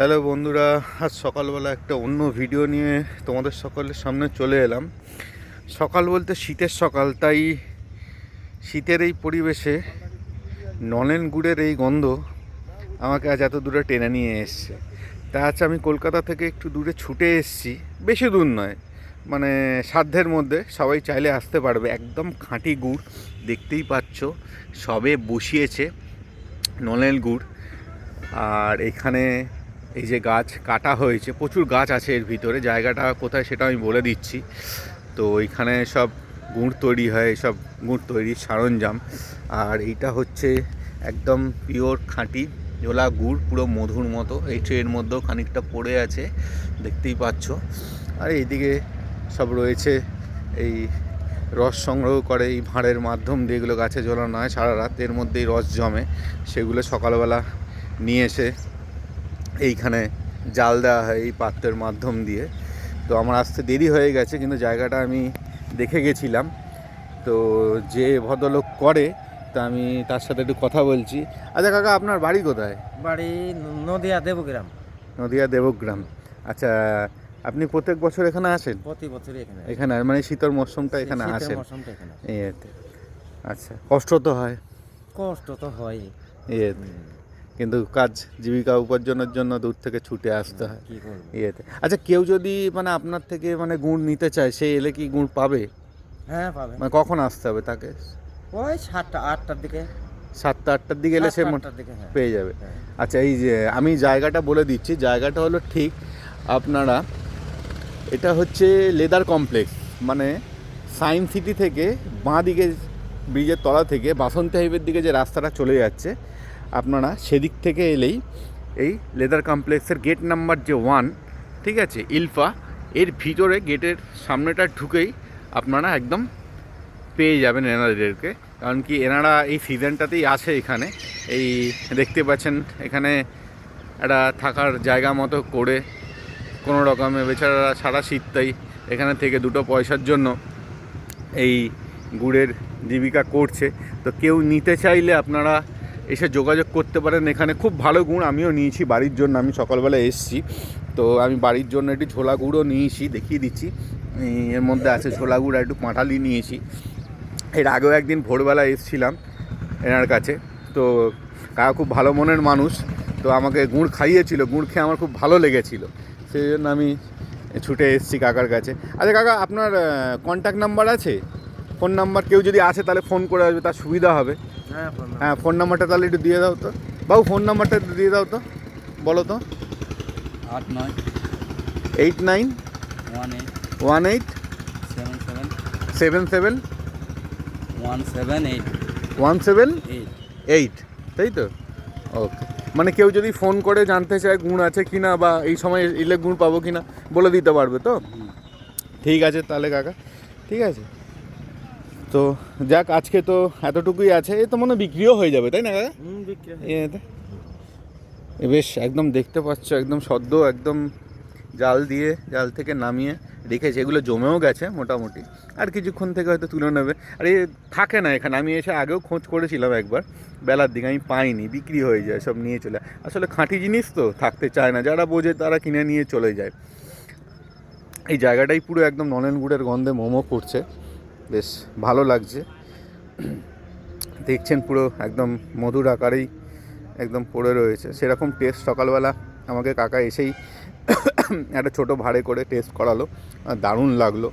Hello বন্ধুরা, আজ সকালবেলা একটা অন্য ভিডিও নিয়ে তোমাদের সকলের সামনে চলে এলাম। সকাল বলতে শীতের সকাল, তাই শীতের এই পরিবেশে নলেন গুড়ের এই গন্ধ আমাকে আজ এত দূরে টেনে নিয়ে এসছে। তা আজ আমি কলকাতা থেকে একটু দূরে ছুটে এসেছি, বেশি দূর নয় মানে সাধ্যের মধ্যে সবাই চাইলে আসতে পারবে। একদম খাঁটি গুড়, দেখতেই পাচ্ছ, সবে বসিয়েছে নলেন গুড়। আর এখানে এই যে গাছ কাটা হয়েছে, প্রচুর গাছ আছে এর ভিতরে, জায়গাটা কোথায় সেটা আমি বলে দিচ্ছি। তো এখানে সব গুড় তৈরি হয়, সব গুড় তৈরির সরঞ্জাম। আর এইটা হচ্ছে একদম পিওর খাঁটি জোলা গুড়, পুরো মধুর মতো। এই ট্রের মধ্যেও খানিকটা পড়ে আছে, দেখতেই পাচ্ছ। আর এইদিকে সব রয়েছে, এই রস সংগ্রহ করে, এই ভাঁড়ের মাধ্যম দিয়ে এগুলো গাছে ঝোলানো হয় সারা রাত। এর মধ্যেই রস জমে, সেগুলো সকালবেলা নিয়ে এসে এইখানে জাল দেওয়া হয় এই পাত্রের মাধ্যম দিয়ে। তো আমার আসতে দেরি হয়ে গেছে কিন্তু জায়গাটা আমি দেখে গেছিলাম। তো যে ভদ্রলোক করে তা আমি তার সাথে একটু কথা বলছি। আচ্ছা কাকা আপনার বাড়ি কোথায়? বাড়ি নদিয়া দেবগ্রাম। নদিয়া দেবগ্রাম। আচ্ছা আপনি প্রত্যেক বছর এখানে আসেন? প্রতি বছর এখানে এখানে মানে শীতল মরশুমটা এখানে শীতের আসেন? মৌসুমটা এখানে আসি। আচ্ছা কষ্ট তো হয়? কষ্ট তো হয়। ইয়েতে। কিন্তু কাজ জীবিকা উপার্জনের জন্য দূর থেকে ছুটে আসতে হয়। ইয়েতে। আচ্ছা কেউ যদি মানে আপনার থেকে মানে গুড় নিতে চায় সে এলে কি গুড় পাবে? হ্যাঁ পাবে। মানে কখন আসতে হবে তাকে? ওই সাতটা আটটার দিকে। সাতটা আটটার দিকে এলে সে হ্যাঁ। পেয়ে যাবে। হ্যাঁ। আচ্ছা এই যে আমি জায়গাটা বলে দিচ্ছি। জায়গাটা হলো ঠিক আপনারা এটা হচ্ছে লেদার কমপ্লেক্স। মানে সায়েন্স সিটি থেকে বাঁ দিকে ব্রিজের তলা থেকে বাসন্তী হাইওয়ের দিকে যে রাস্তাটা চলে যাচ্ছে আপনারা সেদিক থেকে এলেই এই লেদার কমপ্লেক্সের গেট নাম্বার যে ওয়ান, ঠিক আছে, ইলফা, এর ভিতরে গেটের সামনেটা ঢুকেই আপনারা একদম পেয়ে যাবেন এনাদেরকে। কারণ কি এনারা এই সিজনটাতেই আসে এখানে। এই দেখতে পাচ্ছেন, এখানে একটা থাকার জায়গা মতো করে কোনো রকমে বেচারা সারা শীতটাই এখানে থেকে দুটো পয়সার জন্য এই গুড়ের জীবিকা করছে। তো কেউ নিতে চাইলে আপনারা এসে যোগাযোগ করতে পারেন। এখানে খুব ভালো গুড় আমিও নিয়েছি বাড়ির জন্য, আমি সকালবেলা এসেছি। তো আমি বাড়ির জন্য একটু ঝোলা গুঁড়ও নিয়েছি, দেখিয়ে দিচ্ছি। এর মধ্যে আছে ঝোলা গুঁড় একটু পাঁঠালি নিয়েছি। এর আগেও একদিন ভোরবেলা এসেছিলাম এনার কাছে। তো কাকা খুব ভালো মনের মানুষ, তো আমাকে গুড় খাইয়েছিল, গুড় খেয়ে আমার খুব ভালো লেগেছিল। সেই জন্য আমি ছুটে এসেছি কাকার কাছে। আচ্ছা কাকা, আপনার কন্ট্যাক্ট নাম্বার আছে? ফোন নাম্বার কেউ যদি আসে তাহলে ফোন করে আসবে, তার সুবিধা হবে। হ্যাঁ ফোন হ্যাঁ ফোন নাম্বারটা তাহলে একটু দিয়ে দাও তো। বাবু ফোন নাম্বারটা একটু দিয়ে দাও তো। বলো তো। আট নয়। Eight nine one eight one eight seven seven seven seven one seven eight one seven eight eight তাই তো? ওকে মানে কেউ যদি ফোন করে জানতে চায় গুণ আছে কি না বা এই সময় এলে গুণ পাবো কি না বলে দিতে পারবে তো? ঠিক আছে তাহলে কাকা। ঠিক আছে? তো যাক আজকে তো এতটুকুই আছে। এ তো মনে হয় বিক্রিও হয়ে যাবে তাই না এ বেশ একদম দেখতে পাচ্ছ একদম সদ্য একদম জাল দিয়ে জাল থেকে নামিয়ে রেখেছে। এগুলো জমেও গেছে মোটামুটি। আর কিছুক্ষণ থেকে হয়তো তুলে নেবে। আর এ থাকে না এখানে। আমি এসে আগেও খোঁজ করেছিলাম একবার। বেলার দিকে আমি পাইনি বিক্রি হয়ে যায় সব নিয়ে চলে আসলে খাঁটি জিনিস তো থাকতে চায় না। যারা বোঝে তারা কিনে নিয়ে চলে যায়। এই জায়গাটাই পুরো একদম নলেন গুড়ের গন্ধে মোমো করছে। বেশ ভালো লাগছে। দেখছেন পুরো একদম মধুর আকারেই একদম পড়ে রয়েছে। সেরকম টেস্ট সকালবেলা আমাকে কাকা এসেই একটা ছোট ভাড়ে করে টেস্ট করালো। দারুণ লাগল।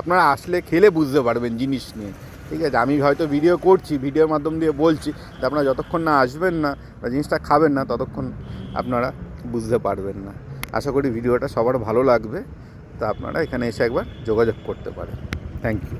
আপনারা আসলে খেলে বুঝতে পারবেন জিনিস নিয়ে। ঠিক আছে, আমি হয়তো ভিডিও করছি ভিডিওর মাধ্যম দিয়ে বলছি তো আপনারা যতক্ষণ না আসবেন না বা জিনিসটা খাবেন না, ততক্ষণ আপনারা বুঝতে পারবেন না। আশা করি ভিডিওটা সবার ভালো লাগবে। তা আপনারা এখানে এসে একবার যোগাযোগ করতে পারেন। Thank you